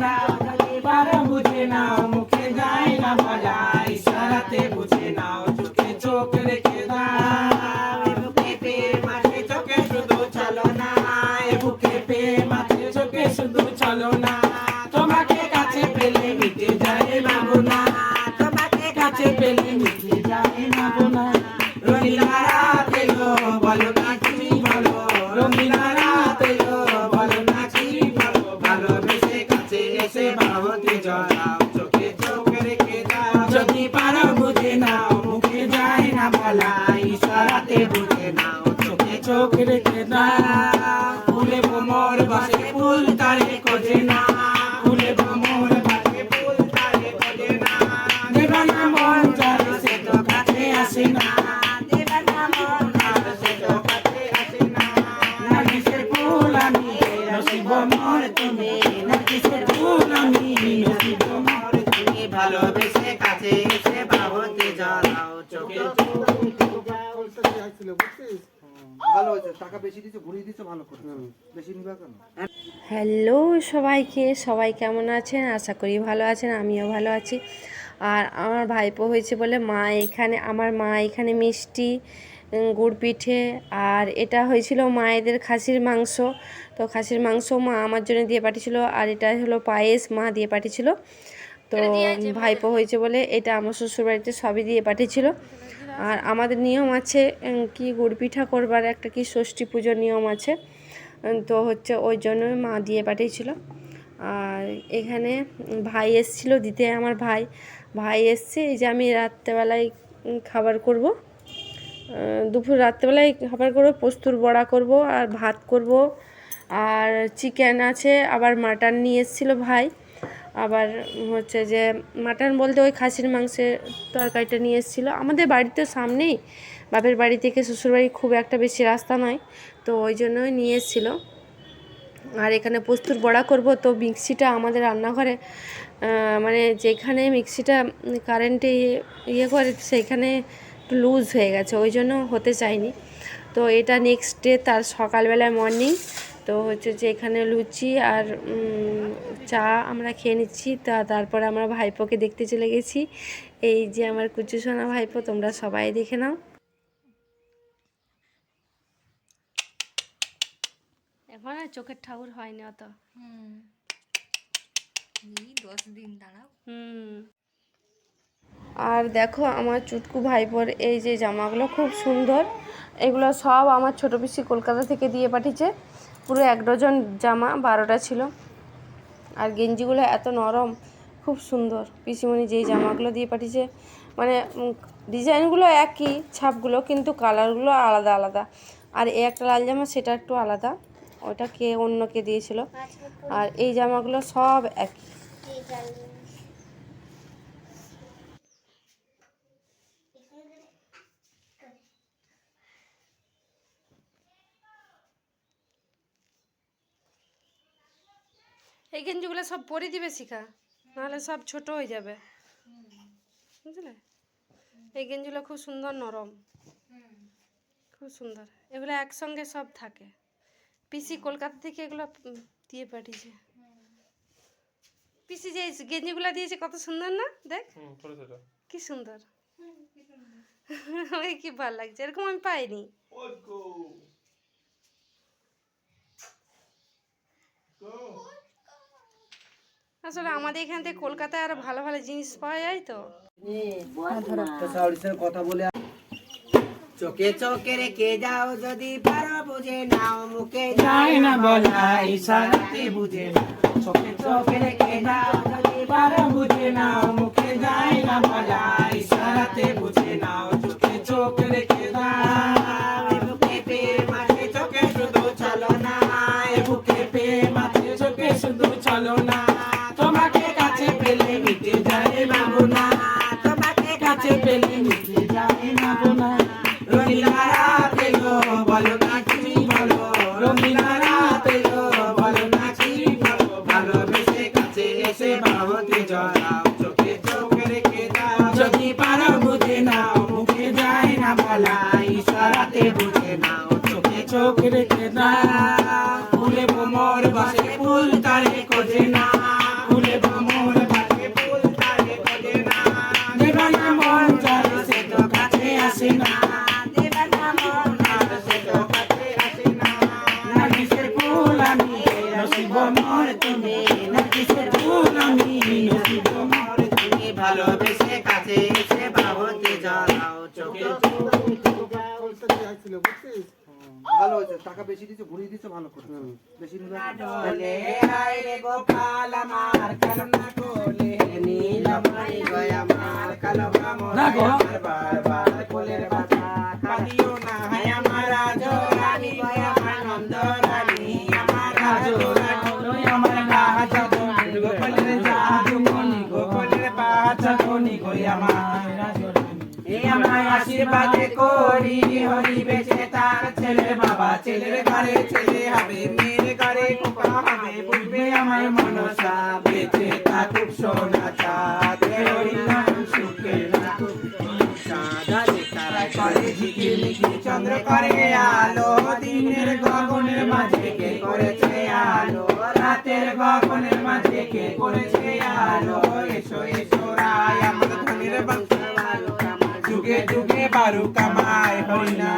দাও না বলা ইশারাতে বুঝে নাও, চোখে চোখ রেখে দাও ফুলে ভ্রমর বাসে ফুল তারে খোঁজে না। ফুলে ভ্রমর বাসে ফুল তারে খোঁজে না। দেবানা মন চলে সে তো কাছে আসে না। টাকা বেশি দিচ্ছে ঘুরিয়ে দিচ্ছে ভালো করে বেশি নিবা কেন? হ্যালো সবাইকে সবাই কেমন আছেন? আশা করি ভালো আছেন আমিও ভালো আছি। আর আমার ভাইপো হয়েছে বলে মা এখানে আমার মা এখানে মিষ্টি গুড় পিঠে আর এটা হয়েছিল মায়েদের খাসির মাংস। তো খাসির মাংস মা আমার জন্য দিয়ে পাঠিয়েছিল আর এটা হলো পায়েস মা দিয়ে পাঠিয়েছিল। তো ভাইপো হয়েছে বলে এটা আমার শ্বশুরবাড়িতে সবই দিয়ে পাঠিয়েছিল। আর আমাদের নিয়ম আছে কি গুড় পিঠা করবার, একটা কি ষষ্ঠী পুজোর নিয়ম আছে। তো হচ্ছে ওই জন্য মা দিয়ে পাঠিয়েছিল। আর এখানে ভাই এসছিল, দিতে আমার ভাই। ভাই এসছে, এই যে আমি রাত্রেবেলায় খাবার করব। দুপুর রাত্রেবেলায় খাবার করব, পোস্তুর বড়া করব, আর ভাত করব। আর চিকেন আছে, আবার মাটন নিয়ে এসেছিল ভাই। আবার হচ্ছে যে মাটন বলতে ওই খাসির মাংসের তরকারিটা নিয়ে এসেছিল। আমাদের বাড়িতে সামনেই, বাপের বাড়ি থেকে শ্বশুরবাড়ি খুব একটা বেশি রাস্তা নয়, তো ওই জন্যই নিয়ে এসেছিল। আর এখানে পোস্তুর বড়া করব, তো মিক্সিটা আমাদের রান্নাঘরে মানে যেখানে মিক্সিটা কারেন্টে ইয়ে করে সেখানে লুজ হয়ে গেছে, ওই জন্য হতে চায়নি। তো এটা নেক্সট ডে তার সকালবেলায় মর্নিং তো হচ্ছে যে এখানে লুচি আর চা আমরা খেয়ে নিচ্ছি। তা তারপরে আমরা ভাইপোকে দেখতে চলে গেছি। এই যে আমার কুচু সোনা ভাইপো তোমরা সবাই দেখে নাও। এখন আর চোখের ঠাকুর হয়নি অত। দশ দিন দাঁড়াও। হুম। আর দেখো আমার চুটকু ভাইপোর এই যে জামাগুলো খুব সুন্দর। এগুলো সব আমার ছোটো পিসি কলকাতা থেকে দিয়ে পাঠিয়েছে। পুরো এক ডজন জামা বারোটা ছিল। আর গেঞ্জিগুলো এত নরম, খুব সুন্দর। পিসিমণি যেই জামাগুলো দিয়ে পাঠিয়েছে মানে ডিজাইনগুলো একই, ছাপগুলো, কিন্তু কালারগুলো আলাদা আলাদা। আর এই একটা লাল জামা, সেটা একটু আলাদা। ওটা কে অন্য কে দিয়েছিল। আর এই জামাগুলো সব একই। এই গেঞ্জিগুলো সব পরে দিবে শিখা? নাহলে সব ছোট হয়ে যাবে। বুঝলে? এই গেঞ্জিগুলো খুব সুন্দর নরম। খুব সুন্দর। এগুলো একসঙ্গে সব থাকে। পিসি কলকাতা থেকে এগুলো দিয়ে পাঠিয়েছে। পিসি যে গেঞ্জিগুলো দিয়েছে কত সুন্দর না? দেখ। কি সুন্দর। আমাকে কি ভালো লাগছে। এরকম আমি পাইনি। আসলে আমাদের এখান থেকে কলকাতায় আরও ভালো ভালো জিনিস পাওয়া যায় তো। কথা বলে চোখে চোখে রেখে যাও যদি পারো বুঝে নাও মুখে যায় না বলা ইশারাতে বুঝে চোখে চোখে রেখে যাও যদি পারো বুঝে নাও মুখে যায় না বলা ইশারাতে বুঝে নাও। চোখে চোখ রেখে দাও বুকে পেয়ে মাঠে চোখে শুধু চলো না এ বুকে পেয়ে মাঠে চোখে শুধু চলো না। তোমাকে কাছে পেলে মিটে যায় ভাবনা তোমাকে কাছে পেলে মিটে যায় ভাবনা রঙিলা রাত এলো বলো না তুমি বলো। রঙিলা রাত এলো বলো না কি বলো। ভালোবেসে কাছে এসে বাহতে জড়াও। চোখে চোখ রেখে দাও। যদি পারো বুঝে নাও মুখে যায় না বলা। ইশারাতে বুঝে নাও, চোখে চোখ রেখে দাও। ফুলে ভ্রমর বাসে ফুল তারে খোঁজে না ভালোবেসে কাছে এসে বাবুকে জ্বালাও চোখে বুঝছিস ভালো হয়েছে টাকা বেশি দিচ্ছে ঘুরিয়ে দিচ্ছে ভালো করে বেশি নিলে আইরে গোপাল আশীর্বাদে করি হরি বেঁচে তার ছেলে বাবা ছেলের ঘরে ছেলে হবে মেয়ের ঘরে কোপা হবে বুঝবে আমার মনসা বেঁচে থাকুক সোনা চাঁদে হরি নাম সুখে রাখুক চন্দ্র করে আলো দিনের গগনের মাঝে কে করেছে আলো রাতের গগনের মাঝে কে করেছে আলো এসো এসো রায় আমার ধনের যুগে যুগে বারু কামায় হই না